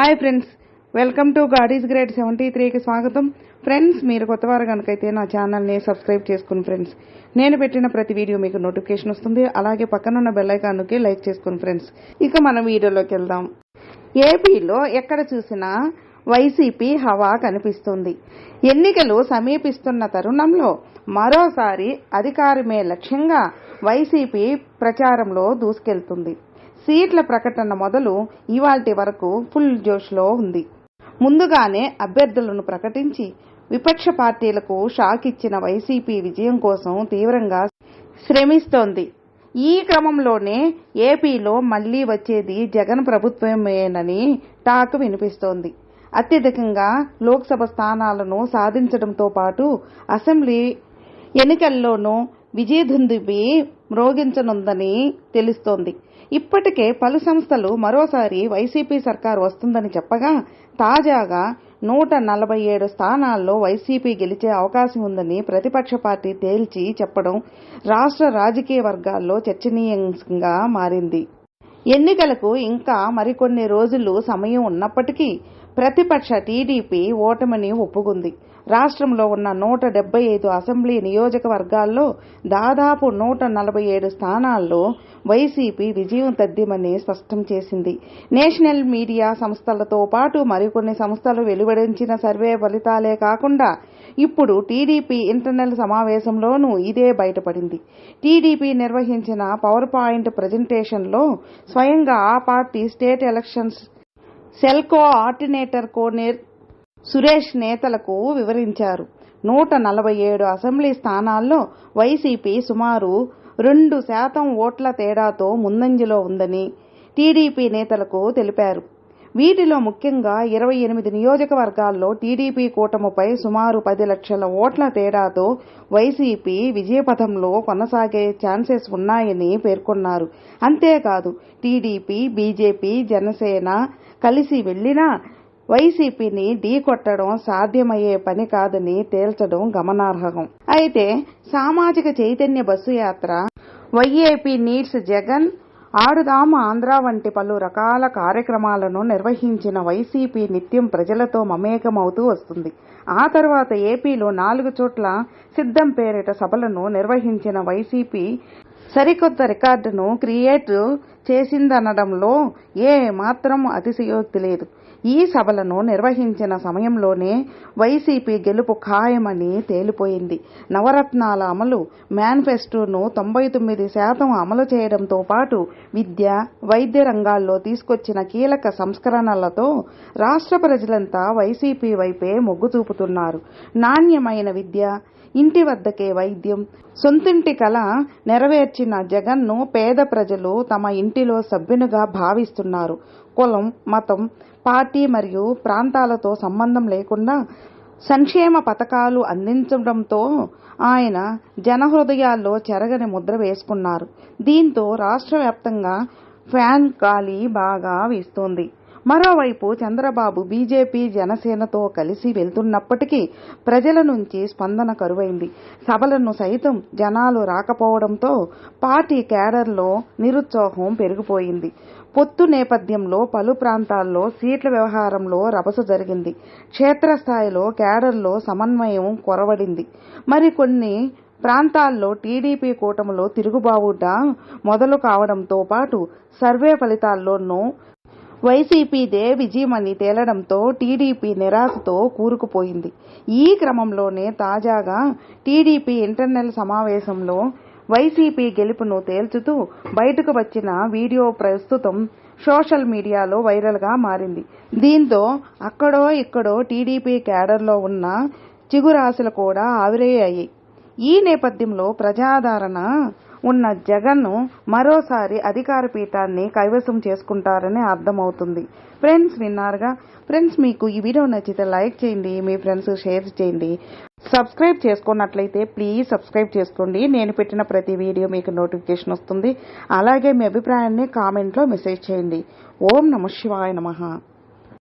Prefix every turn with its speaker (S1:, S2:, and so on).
S1: Hi friends welcome to గాడీస్ great seventy త్రీకి స్వాగతం. ఫ్రెండ్స్ మీరు కొత్తవారు కనుకైతే నా ఛానల్ని సబ్స్క్రైబ్ చేసుకుని ఫ్రెండ్స్ నేను పెట్టిన ప్రతి వీడియో మీకు నోటిఫికేషన్ వస్తుంది. అలాగే పక్కనున్న బెల్లైకాన్కి లైక్ చేసుకుని ఫ్రెండ్స్ ఇక మనం వీడియోలోకి వెళ్దాం. ఏపీలో ఎక్కడ చూసినా వైసీపీ హవా కనిపిస్తుంది. ఎన్నికలు సమీపిస్తున్న తరుణంలో మరోసారి అధికారమే లక్ష్యంగా వైసీపీ ప్రచారంలో దూసుకెళ్తుంది. సీట్ల ప్రకటన మొదలు ఇవాల్టి వరకు ఫుల్ జోష్లో ఉంది. ముందుగానే అభ్యర్థులను ప్రకటించి విపక్ష పార్టీలకు షాక్ ఇచ్చిన వైసీపీ విజయం కోసం తీవ్రంగా శ్రమిస్తోంది. ఈ క్రమంలోనే ఏపీలో మళ్ళీ వచ్చేది జగన్ ప్రభుత్వమేనని టాక్ వినిపిస్తోంది. అత్యధికంగా లోక్సభ స్థానాలను సాధించడంతో పాటు అసెంబ్లీ ఎన్నికల్లోనూ విజయదుందుబి మ్రోగించనుందని తెలుస్తోంది. ఇప్పటికే పలు సంస్థలు మరోసారి వైసీపీ సర్కారు వస్తుందని చెప్పగా తాజాగా నూట నలభై ఏడు స్థానాల్లో వైసీపీ గెలిచే అవకాశం ఉందని ప్రతిపక్ష పార్టీ తేల్చి చెప్పడం రాష్ట్ర రాజకీయ వర్గాల్లో చర్చనీయంగా మారింది. ఎన్నికలకు ఇంకా మరికొన్ని రోజులు సమయం ఉన్నప్పటికీ ప్రతిపక్ష టీడీపీ ఓటమిని ఒప్పుకుంది. రాష్ట్రంలో ఉన్న నూట డెబ్బై ఐదు అసెంబ్లీ నియోజకవర్గాల్లో దాదాపు నూట నలభై ఏడు స్థానాల్లో వైసీపీ విజయం తథ్యమని స్పష్టం చేసింది. నేషనల్ మీడియా సంస్థలతో పాటు మరికొన్ని సంస్థలు వెలువడించిన సర్వే ఫలితాలే కాకుండా ఇప్పుడు టీడీపీ ఇంటర్నల్ సమావేశంలోనూ ఇదే బయటపడింది. టీడీపీ నిర్వహించిన పవర్ పాయింట్ ప్రజెంటేషన్లో స్వయంగా ఆ party state elections cell coordinator Koneru Suresh నేతలకు వివరించారు. నూట నలభై ఏడు అసెంబ్లీ స్థానాల్లో వైసీపీ సుమారు రెండు శాతం ఓట్ల తేడాతో ముందంజలో ఉందని టీడీపీ నేతలకు తెలిపారు. వీటిలో ముఖ్యంగా ఇరవై ఎనిమిది నియోజకవర్గాల్లో టీడీపీ కూటమిపై సుమారు పది లక్షల ఓట్ల తేడాతో వైసీపీ విజయపథంలో కొనసాగే ఛాన్సెస్ ఉన్నాయని పేర్కొన్నారు. అంతేకాదు టీడీపీ బీజేపీ జనసేన కలిసి వెళ్ళినా వైసీపీని ఢీకొట్టడం సాధ్యమయ్యే పని కాదని తేల్చడం గమనార్హం. అయితే సామాజిక చైతన్య బస్సు యాత్ర వైఏపీ నీడ్స్ జగన్ ఆడుదామ ఆంధ్ర వంటి పలు రకాల కార్యక్రమాలను నిర్వహించిన వైసీపీ నిత్యం ప్రజలతో మమేకమవుతూ వస్తుంది. ఆ తర్వాత ఏపీలో నాలుగు చోట్ల సిద్ధం పేరిట సభలను నిర్వహించిన వైసీపీ సరికొత్త రికార్డును క్రియేట్ చేసిందనడంలో ఏ మాత్రం అతిశయోక్తి లేదు. ఈ సభలను నిర్వహించిన సమయంలోనే వైసీపీ గెలుపు ఖాయమని తేలిపోయింది. నవరత్నాల అమలు మేనిఫెస్టోను తొంభై తొమ్మిది శాతం అమలు చేయడంతో పాటు విద్య వైద్య రంగాల్లో తీసుకొచ్చిన కీలక సంస్కరణలతో రాష్ట్ర ప్రజలంతా వైసీపీ వైపే మొగ్గు చూపుతున్నారు. నాణ్యమైన విద్య ఇంటి వద్దకే వైద్యం సొంతింటి కల నెరవేర్చిన జగన్ను పేద ప్రజలు తమ ఇంటిలో సభ్యునిగా భావిస్తున్నారు. కులం మతం పార్టీ మరియు ప్రాంతాలతో సంబంధం లేకుండా సంక్షేమ పథకాలు అందించడంతో ఆయన జనహృదయాల్లో చెరగని ముద్ర వేసుకున్నారు. దీంతో రాష్ట్ర వ్యాప్తంగా ఫ్యాన్ గాలి బాగా వీస్తోంది. మరోవైపు చంద్రబాబు బీజేపీ జనసేనతో కలిసి వెళ్తున్నప్పటికీ ప్రజల నుంచి స్పందన కరువైంది. సభలను సైతం జనాలు రాకపోవడంతో పార్టీ క్యాడర్లో నిరుత్సాహం పెరిగిపోయింది. పొత్తు నేపథ్యంలో పలు ప్రాంతాల్లో సీట్ల వ్యవహారంలో రభస జరిగింది. క్షేత్రస్థాయిలో కేడర్లో సమన్వయం కొరవడింది. మరికొన్ని ప్రాంతాల్లో టీడీపీ కూటమిలో తిరుగుబావుట మొదలు కావడంతో పాటు సర్వే ఫలితాల్లోనూ వైసీపీదే విజయమని తేలడంతో టీడీపీ నిరాశతో కూరుకుపోయింది. ఈ క్రమంలోనే తాజాగా టీడీపీ ఇంటర్నల్ సమావేశంలో వైసీపీ గెలుపును తేల్చుతూ బయటకు వచ్చిన వీడియో ప్రస్తుతం సోషల్ మీడియాలో వైరల్గా మారింది. దీంతో అక్కడో ఇక్కడో టీడీపీ క్యాడర్లో ఉన్న చిగురాశలు కూడా ఆవిరయ్యాయి. ఈ నేపథ్యంలో ప్రజాదరణ ఉన్న జగన్ను మరోసారి అధికార పీఠాన్ని కైవసం చేసుకుంటారని అర్థమవుతుంది. ఫ్రెండ్స్ విన్నారుగా? ఫ్రెండ్స్ మీకు ఈ వీడియో నచ్చితే లైక్ చేయండి మీ ఫ్రెండ్స్ షేర్ చేయండి. సబ్స్క్రైబ్ చేసుకున్నట్లయితే ప్లీజ్ సబ్స్క్రైబ్ చేసుకోండి. నేను పెట్టిన ప్రతి వీడియో మీకు నోటిఫికేషన్ వస్తుంది. అలాగే మీ అభిప్రాయాన్ని కామెంట్లో మెసేజ్ చేయండి. ఓం నమ శివాయ నమః.